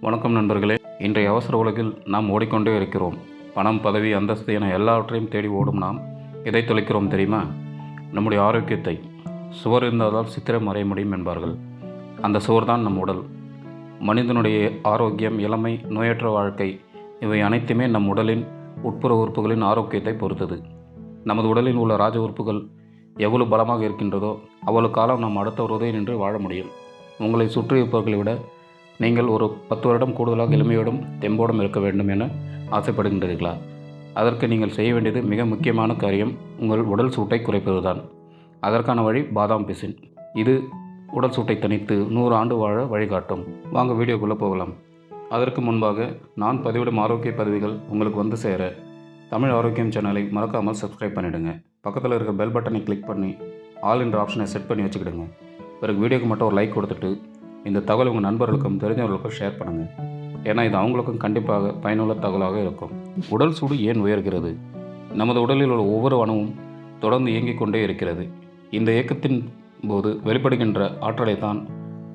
வணக்கம் நண்பர்களே. இன்றைய அவசர உலகில் நாம் ஓடிக்கொண்டே இருக்கிறோம். பணம் பதவி அந்தஸ்து என எல்லாவற்றையும் தேடி ஓடும் நாம். எதை தொலைக்கிறோம் தெரியுமா? நம்முடைய ஆரோக்கியத்தை. சுவர் இருந்தால் சித்திரம் மறைய முடியும் என்பார்கள். அந்த சுவர் தான் நம் உடல். மனிதனுடைய ஆரோக்கியம் இளமை நோயற்ற வாழ்க்கை இவை அனைத்துமே நம் உடலின் உட்புற உறுப்புகளின் ஆரோக்கியத்தை பொறுத்தது. நமது உடலில் உள்ள ராஜ உறுப்புகள் எவ்வளவு பலமாக இருக்கின்றதோ அவ்வளவு காலம் நாம் அடுத்த உதவி நின்று வாழ முடியும். உங்களை சுற்றியிருப்பவர்களை விட நீங்கள் ஒரு பத்து வருடம் கூடுதலாக இளமையோடும் தெம்போடும் இருக்க வேண்டும் என ஆசைப்படுகின்றீர்களா? அதற்கு நீங்கள் செய்ய வேண்டியது மிக முக்கியமான காரியம் உங்கள் உடல் சூட்டை குறைப்பதுதான். அதற்கான வழி பாதாம் பிசின். இது உடல் சூட்டை தணித்து நூறு ஆண்டு வாழ வழிகாட்டும். வாங்க வீடியோக்குள்ளே போகலாம். அதற்கு முன்பாக நான் பதிவிடும் ஆரோக்கிய பதவிகள் உங்களுக்கு வந்து சேர தமிழ் ஆரோக்கியம் சேனலை மறக்காமல் சப்ஸ்கிரைப் பண்ணிவிடுங்க பக்கத்தில் இருக்க பெல் பட்டனை கிளிக் பண்ணி ஆல் என்ற ஆப்ஷனை செட் பண்ணி வச்சுக்கிடுங்க. பிறகு வீடியோக்கு மட்டும் ஒரு லைக் கொடுத்துட்டு இந்த தகவல் உங்கள் நண்பர்களுக்கும் தெரிஞ்சவர்களுக்கும் ஷேர் பண்ணுங்கள் ஏன்னா இது அவங்களுக்கும் கண்டிப்பாக பயனுள்ள தகவலாக இருக்கும். உடல் சூடு ஏன் உயர்கிறது? நமது உடலில் உள்ள ஒவ்வொரு அணுவும் தொடர்ந்து இயங்கிக் கொண்டே இருக்கிறது. இந்த இயக்கத்தின் போது வெளிப்படுகின்ற ஆற்றலை தான்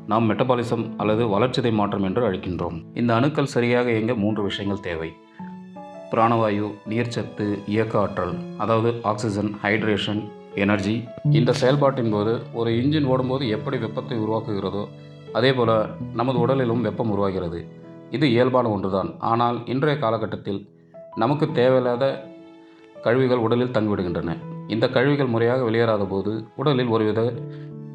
நாம் மெட்டபாலிசம் அல்லது வளர்ச்சிதை மாற்றம் என்று அழைக்கின்றோம். இந்த அணுக்கள் சரியாக இயங்க மூன்று விஷயங்கள் தேவை. பிராணவாயு நீர்ச்சத்து இயக்க ஆற்றல் அதாவது ஆக்சிஜன் ஹைட்ரேஷன் எனர்ஜி இந்த செயல்பாட்டின் போது ஒரு இன்ஜின் ஓடும்போது எப்படி வெப்பத்தை உருவாக்குகிறதோ அதே போல் நமது உடலிலும் வெப்பம் உருவாகிறது. இது இயல்பான ஒன்றுதான். ஆனால் இன்றைய காலகட்டத்தில் நமக்கு தேவையில்லாத கழிவுகள் உடலில் தங்கிவிடுகின்றன. இந்த கழிவுகள் முறையாக வெளியேறாத போது உடலில் ஒருவித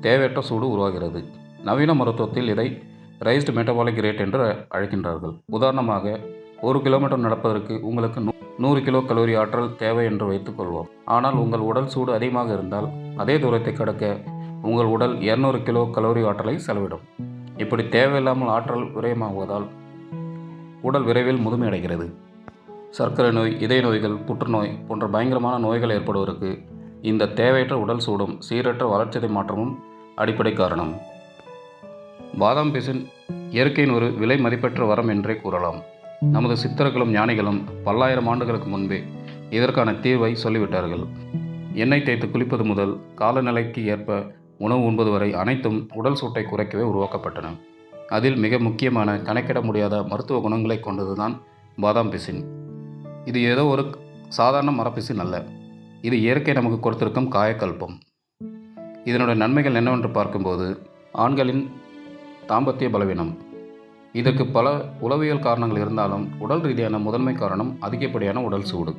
தேவையற்ற சூடு உருவாகிறது. நவீன மருத்துவத்தில் இதை ரைஸ்டு மெட்டபாலிக் ரேட் என்று அழைக்கின்றார்கள். உதாரணமாக ஒரு கிலோமீட்டர் நடப்பதற்கு உங்களுக்கு நூ- நூறு கிலோ கலோரி ஆற்றல் தேவை என்று வைத்துக்கொள்வோம் ஆனால் உங்கள் உடல் சூடு அதிகமாக இருந்தால் அதே தூரத்தை கடக்க உங்கள் உடல் 200 கிலோ கலோரி ஆற்றலை செலவிடும். இப்படி தேவையில்லாமல் ஆற்றல் விரயமாகுவதால் உடல் விரைவில் முதுமையடைகிறது. சர்க்கரை நோய் இதய நோய்கள் புற்றுநோய் போன்ற பயங்கரமான நோய்கள் ஏற்படுவதற்கு இந்த தேவையற்ற உடல் சூடும் சீரற்ற வளர்ச்சிதை மாற்றமும் அடிப்படை காரணம். பாதாம் பிசின் இயற்கையின் ஒரு விலை மதிப்பற்ற வரம் என்றே கூறலாம். நமது சித்தர்களும் ஞானிகளும் பல்லாயிரம் ஆண்டுகளுக்கு முன்பே இதற்கான தீர்வை சொல்லிவிட்டார்கள். எண்ணெய் தேய்த்து குளிப்பது முதல் காலநிலைக்கு ஏற்ப உணவு உண்பது வரை அனைத்தும் உடல் சூட்டை குறைக்கவே உருவாக்கப்பட்டன. அதில் மிக முக்கியமான கணக்கிட முடியாத மருத்துவ குணங்களை கொண்டதுதான் பாதாம் பிசின். இது ஏதோ ஒரு சாதாரண மரப்பிசின் அல்ல. இது இயற்கை நமக்கு கொடுத்திருக்கும் காயக்கல்பம். இதனுடைய நன்மைகள் என்னவென்று பார்க்கும்போது ஆண்களின் தாம்பத்திய பலவீனம். இதற்கு பல உளவியல் காரணங்கள் இருந்தாலும் உடல் ரீதியான முதன்மை காரணம் அதிகப்படியான உடல் சூடு.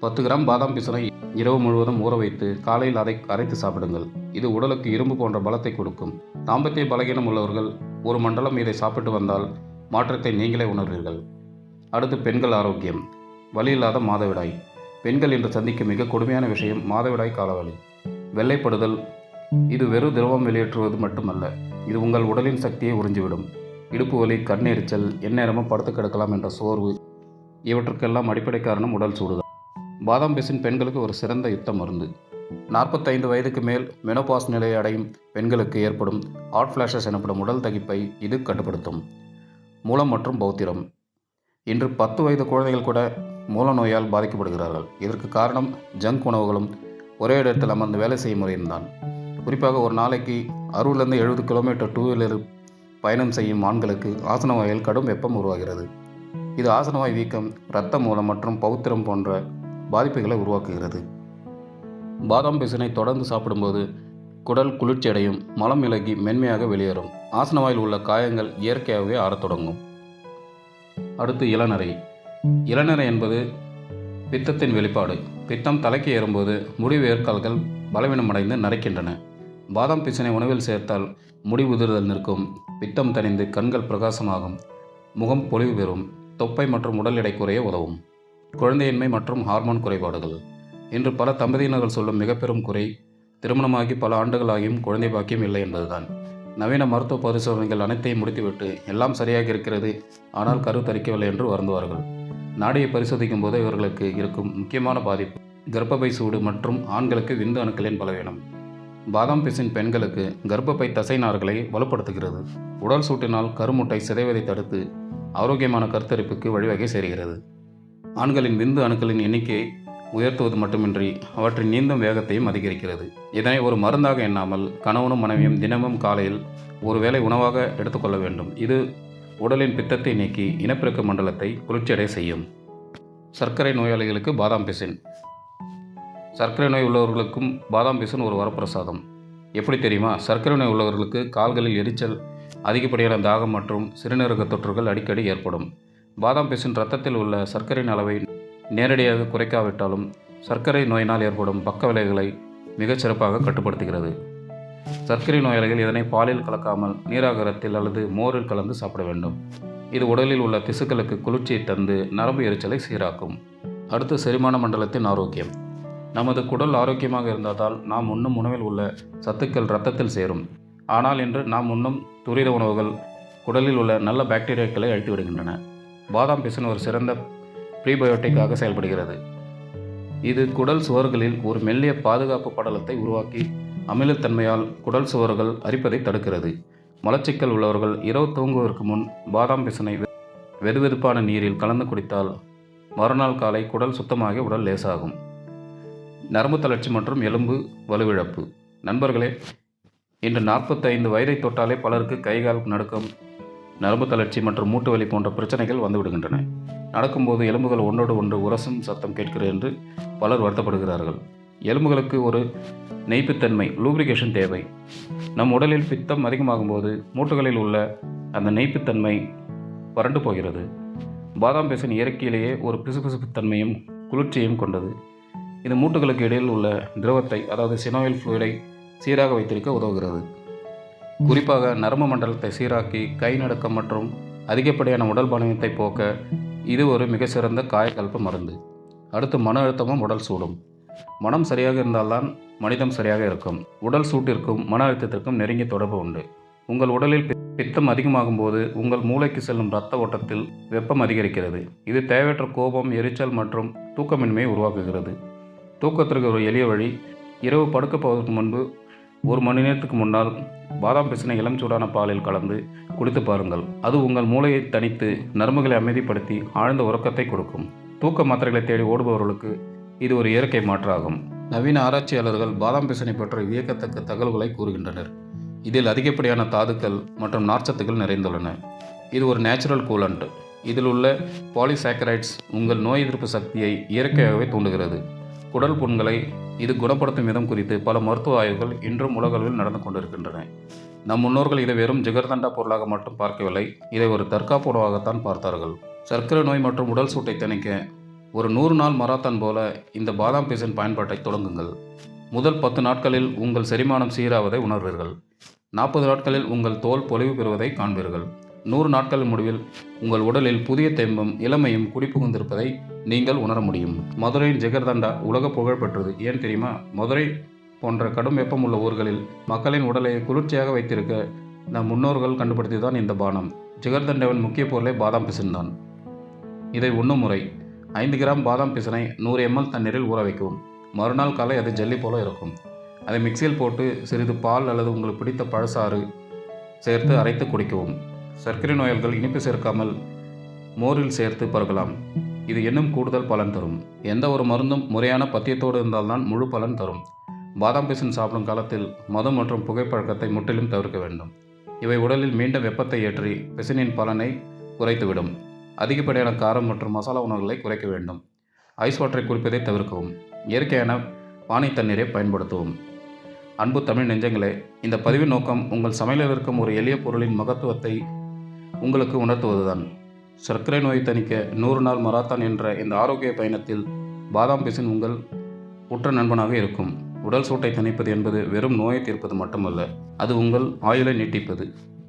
பத்து கிராம் பாதாம் பிசினை இரவு முழுவதும் ஊற வைத்து காலையில் அதை அரைத்து சாப்பிடுங்கள். இது உடலுக்கு இரும்பு போன்ற பலத்தை கொடுக்கும். தாம்பத்திய பலகீனம் உள்ளவர்கள் ஒரு மண்டலம் இதை சாப்பிட்டு வந்தால் மாற்றத்தை நீங்களே உணர்வீர்கள். அடுத்து பெண்கள் ஆரோக்கியம். வலி இல்லாத மாதவிடாய். பெண்கள் இன்று சந்திக்கும் மிக கொடுமையான விஷயம் மாதவிடாய் காலவலி. வெள்ளைப்படுதல். இது வெறும் திரவம் வெளியேற்றுவது மட்டுமல்ல இது உங்கள் உடலின் சக்தியை உறிஞ்சிவிடும். இடுப்பு வலி கண்ணெரிச்சல் எந்நேரமும் படுத்து கிடக்கலாம் என்ற சோர்வு இவற்றுக்கெல்லாம் அடிப்படை காரணம் உடல் சூடுதான். பாதாம் பிசின் பெண்களுக்கு ஒரு சிறந்த யுத்த மருந்து. நாற்பத்தைந்து வயதுக்கு மேல் மெனோபாஸ் நிலையை அடையும் பெண்களுக்கு ஏற்படும் ஹாட் ஃப்ளாஷஸ் எனப்படும் உடல் தகிப்பை இது கட்டுப்படுத்தும். மூலம் மற்றும் பௌத்திரம். இன்று பத்து வயது குழந்தைகள் கூட மூல நோயால் பாதிக்கப்படுகிறார்கள். இதற்கு காரணம் ஜங்க் உணவுகளும் ஒரே இடத்தில் அமர்ந்து வேலை செய்யும் முறையும் தான் குறிப்பாக ஒரு நாளைக்கு அறுபதுலேருந்து எழுபது கிலோமீட்டர் டூ வீலர் பயணம் செய்யும் ஆண்களுக்கு ஆசனவாயில் கடும் வெப்பம் உருவாகிறது. இது ஆசனவாய் வீக்கம் இரத்த மூலம் மற்றும் பௌத்திரம் போன்ற பாதிப்புகளை உருவாக்குகிறது. பாதாம் பிசினை தொடர்ந்து சாப்பிடும்போது குடல் குளிர்ச்சியடையும் மலம் விலகி மென்மையாக வெளியேறும். ஆசனவாயில் உள்ள காயங்கள் இயற்கையாகவே ஆறத் தொடங்கும். அடுத்து இளநரை. இளநரை என்பது பித்தத்தின் வெளிப்பாடு. பித்தம் தலைக்கு ஏறும்போது முடி வேர்க்கால்கள் பலவீனமடைந்து நரைக்கின்றன. பாதாம் பிசினை உணவில் சேர்த்தால் முடி உதிர்தல் நிற்கும். பித்தம் தணிந்து கண்கள் பிரகாசமாகும். முகம் பொலிவு பெறும். தொப்பை மற்றும் உடல் எடை குறைய உதவும். குழந்தையின்மை மற்றும் ஹார்மோன் குறைபாடுகள். இன்று பல தம்பதியினர்கள் சொல்லும் மிக பெரும் குறை திருமணமாகி பல ஆண்டுகளாகியும் குழந்தை பாக்கியம் இல்லை என்பதுதான். நவீன மருத்துவ பரிசோதனைகள் அனைத்தையும் முடித்துவிட்டு எல்லாம் சரியாக இருக்கிறது ஆனால் கரு தரிக்கவில்லை என்று வருந்துவார்கள். நாடியை பரிசோதிக்கும் போது இவர்களுக்கு இருக்கும் முக்கியமான பாதிப்பு கர்ப்பப்பை சூடு மற்றும் ஆண்களுக்கு விந்து அணுக்களின் பலவீனம். பாதாம் பிசின் பெண்களுக்கு கர்ப்பப்பை தசைநார்களை வலுப்படுத்துகிறது. உடல் சூட்டினால் கருமுட்டை சிதைவதை தடுத்து ஆரோக்கியமான கருத்தரிப்புக்கு வழிவகை செய்கிறது. ஆண்களின் விந்து அணுக்களின் எண்ணிக்கையை உயர்த்துவது மட்டுமின்றி அவற்றின் நீந்தும் வேகத்தையும் அதிகரிக்கிறது. இதனை ஒரு மருந்தாக எண்ணாமல் கணவனும் மனைவியும் தினமும் காலையில் ஒருவேளை உணவாக எடுத்துக்கொள்ள வேண்டும். இது உடலின் பித்தத்தை நீக்கி இனப்பெருக்க மண்டலத்தை குளிர்ச்சியடைய செய்யும். சர்க்கரை நோயாளிகளுக்கு பாதாம் பிசின். சர்க்கரை நோய் உள்ளவர்களுக்கும் பாதாம் பிசின் ஒரு வரப்பிரசாதம். எப்படி தெரியுமா? சர்க்கரை நோய் உள்ளவர்களுக்கு கால்களில் எரிச்சல் அதிகப்படியான தாகம் மற்றும் சிறுநீரக தொற்றுகள் அடிக்கடி ஏற்படும். பாதாம் பிசின் ரத்தத்தில் உள்ள சர்க்கரையின் அளவை நேரடியாக குறைக்காவிட்டாலும் சர்க்கரை நோயினால் ஏற்படும் பக்க விளைவுகளை மிகச் சிறப்பாக கட்டுப்படுத்துகிறது. சர்க்கரை நோயாளிகள் இதனை பாலில் கலக்காமல் நீராகாரத்தில் அல்லது மோரில் கலந்து சாப்பிட வேண்டும். இது உடலில் உள்ள திசுக்களுக்கு குளிர்ச்சியை தந்து நரம்பு எரிச்சலை சீராக்கும். அடுத்து செரிமான மண்டலத்தின் ஆரோக்கியம். நமது குடல் ஆரோக்கியமாக இருந்ததால் நாம் உண்ணும் உணவில் உள்ள சத்துக்கள் இரத்தத்தில் சேரும். ஆனால் இன்று நாம் உண்ணும் துரித உணவுகள் குடலில் உள்ள நல்ல பாக்டீரியாக்களை அழித்து விடுகின்றன. பாதாம் பிசின் ஒரு சிறந்த ப்ரீபயோட்டிக்காக செயல்படுகிறது. இது குடல் சுவர்களில் ஒரு மெல்லிய பாதுகாப்பு படலத்தை உருவாக்கி அமிலத்தன்மையால் குடல் சுவர்கள் அரிப்பதை தடுக்கிறது. மலச்சிக்கல் உள்ளவர்கள் இரவு தூங்குவதற்கு முன் பாதாம் பிசினை வெதுவெதுப்பான நீரில் கலந்து குடித்தால் மறுநாள் காலை குடல் சுத்தமாகி உடல் லேசாகும். நரம்பு தளர்ச்சி மற்றும் எலும்பு வலுவிழப்பு. நண்பர்களே இன்று நாற்பத்தைந்து வயதை தொட்டாலே பலருக்கு கைகால் நடுக்கம் நரம்பு தளர்ச்சி மற்றும் மூட்டு வலி போன்ற பிரச்சனைகள் வந்துவிடுகின்றன நடக்கும்போது எலும்புகள் ஒன்றோடு ஒன்று உரசும் சத்தம் கேட்கிறது என்று பலர் வருத்தப்படுகிறார்கள். எலும்புகளுக்கு ஒரு நெய்ப்புத்தன்மை லூப்ரிகேஷன் தேவை. நம் உடலில் பித்தம் அதிகமாகும்போது மூட்டுகளில் உள்ள அந்த நெய்ப்புத்தன்மை வறண்டு போகிறது. பாதாம் பேசின் இயற்கையிலேயே ஒரு பிசுபிசுப்புத்தன்மையும் குளிர்ச்சியும் கொண்டது. இது மூட்டுகளுக்கு இடையில் உள்ள திரவத்தை அதாவது சினோயில் ஃப்ளூயிடை சீராக வைத்திருக்க உதவுகிறது. குறிப்பாக நரம்பு மண்டலத்தை சீராக்கி கை நடுக்கம் மற்றும் அதிகப்படியான உடல் பலவீனத்தை போக்க இது ஒரு மிக சிறந்த காயக்கல்ப மருந்து. அடுத்து மன அழுத்தமும் உடல் சூடும். மனம் சரியாக இருந்தால்தான் மனிதம் சரியாக இருக்கும். உடல் சூட்டிற்கும் மன அழுத்தத்திற்கும் நெருங்கிய தொடர்பு உண்டு. உங்கள் உடலில் பித்தம் அதிகமாகும் போது உங்கள் மூளைக்கு செல்லும் இரத்த ஓட்டத்தில் வெப்பம் அதிகரிக்கிறது. இது தேவையற்ற கோபம் எரிச்சல் மற்றும் தூக்கமின்மையை உருவாக்குகிறது. தூக்கத்திற்கு ஒரு எளிய வழி இரவு படுக்கப் போவதற்கு முன்பு ஒரு மணி நேரத்துக்கு முன்னால் பாதாம் பிசினை இளம் சூடான பாலில் கலந்து குடித்து பாருங்கள். அது உங்கள் மூளையை தனித்து நரம்புகளை அமைதிப்படுத்தி ஆழ்ந்த உறக்கத்தை கொடுக்கும். தூக்க மாத்திரைகளை தேடி ஓடுபவர்களுக்கு இது ஒரு இயற்கை மாற்றாகும். நவீன ஆராய்ச்சியாளர்கள் பாதாம் பிசினை பற்றி வியக்கத்தக்க தகவல்களை கூறுகின்றனர். இதில் அதிகப்படியான தாதுக்கள் மற்றும் நார்ச்சத்துக்கள் நிறைந்துள்ளன. இது ஒரு நேச்சுரல் கூலண்ட். இதில் உள்ள பாலிசாக்கரைட்ஸ் உங்கள் நோய் எதிர்ப்பு சக்தியை இயற்கையாகவே தூண்டுகிறது. குடல் புண்களை இது குணப்படுத்தும் விதம் குறித்து பல மருத்துவ ஆய்வுகள் இன்றும் உலகளவில் நடந்து கொண்டிருக்கின்றன. நம் முன்னோர்கள் இதை வெறும் ஜிகர்தண்டா பொருளாக மட்டும் பார்க்கவில்லை. இதை ஒரு தற்காப்பு உணவாகத்தான் பார்த்தார்கள். சர்க்கரை நோய் மற்றும் உடல் சூட்டை திணிக்க ஒரு நூறு நாள் மராத்தான் போல இந்த பாதாம் பிசின் பயன்பாட்டை தொடங்குங்கள். முதல் பத்து நாட்களில் உங்கள் செரிமானம் சீராவதை உணர்வீர்கள். நாற்பது நாட்களில் உங்கள் தோல் பொலிவு பெறுவதை காண்பீர்கள். நூறு நாட்கள் முடிவில் உங்கள் உடலில் புதிய தெம்பும் இளமையும் குடிபுகுந்திருப்பதை நீங்கள் உணர முடியும். மதுரையின் ஜிகர்தண்டா உலக புகழ் பெற்றது. ஏன் தெரியுமா? மதுரை போன்ற கடும் வெப்பம் உள்ள ஊர்களில் மக்களின் உடலை குளிர்ச்சியாக வைத்திருக்க நம் முன்னோர்கள் கண்டுபிடித்ததுதான் இந்த பானம். ஜிகர்தண்டாவின் முக்கிய பொருளை பாதாம் பிசின் தான் இதை உண்ணும் முறை ஐந்து கிராம் பாதாம் பிசினை நூறு எம்எல் தண்ணீரில் ஊற வைக்கவும். மறுநாள் காலை அது ஜல்லி போல இருக்கும். அதை மிக்சியில் போட்டு சிறிது பால் அல்லது உங்களுக்கு பிடித்த பழசாறு சேர்த்து அரைத்து குடிக்கவும். சர்க்கரை நோயாளிகள் இனிப்பு சேர்க்காமல் மோரில் சேர்த்து பருகலாம். இது இன்னும் கூடுதல் பலன் தரும். எந்த ஒரு மருந்தும் முறையான பத்தியத்தோடு இருந்தால்தான் முழு பலன் தரும். பாதாம் பிசின் சாப்பிடும் காலத்தில் மது மற்றும் புகைப்பழக்கத்தை முற்றிலும் தவிர்க்க வேண்டும். இவை உடலில் மீண்டும் வெப்பத்தை ஏற்றி பிசினின் பலனை குறைத்துவிடும். அதிகப்படியான காரம் மற்றும் மசாலா உணவுகளை குறைக்க வேண்டும். ஐஸ் வாட்டரை குடிப்பதை தவிர்க்கவும். இயற்கையான பானை தண்ணீரை பயன்படுத்தவும். அன்பு தமிழ் நெஞ்சங்களே இந்த பதிவின் நோக்கம் உங்கள் சமையலில் இருக்கும் ஒரு எளிய பொருளின் மகத்துவத்தை உங்களுக்கு உணர்த்துவதுதான். சர்க்கரை நோயை தணிக்க நூறு நாள் மராத்தான் என்ற இந்த ஆரோக்கிய பயணத்தில் பாதாம் பிசின் உங்கள் உற்ற நண்பனாக இருக்கும். உடல் சூட்டை தணிப்பது என்பது வெறும் நோயை தீர்ப்பது மட்டுமல்ல அது உங்கள் ஆயுளை நீட்டிப்பது.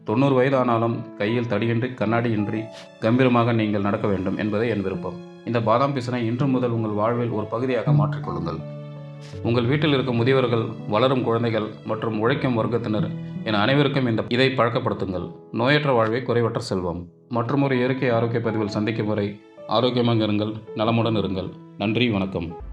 தொண்ணூறு வயதானாலும் கையில் தடியின்றி கண்ணாடியின்றி கம்பீரமாக நீங்கள் நடக்க வேண்டும் என்பதே என் விருப்பம். இந்த பாதாம் பிசினை இன்று முதல் உங்கள் வாழ்வில் ஒரு பகுதியாக மாற்றிக்கொள்ளுங்கள் உங்கள் வீட்டில் இருக்கும் முதியவர்கள் வளரும் குழந்தைகள் மற்றும் உழைக்கும் வர்க்கத்தினர் என அனைவருக்கும் இந்த இதை பழக்கப்படுத்துங்கள். நோயற்ற வாழ்வே குறைவற்ற செல்வம். மற்றொரு இயற்கை ஆரோக்கிய பதிவில் சந்திக்கும் வரை ஆரோக்கியமாக இருங்கள் நலமுடன் இருங்கள். நன்றி வணக்கம்.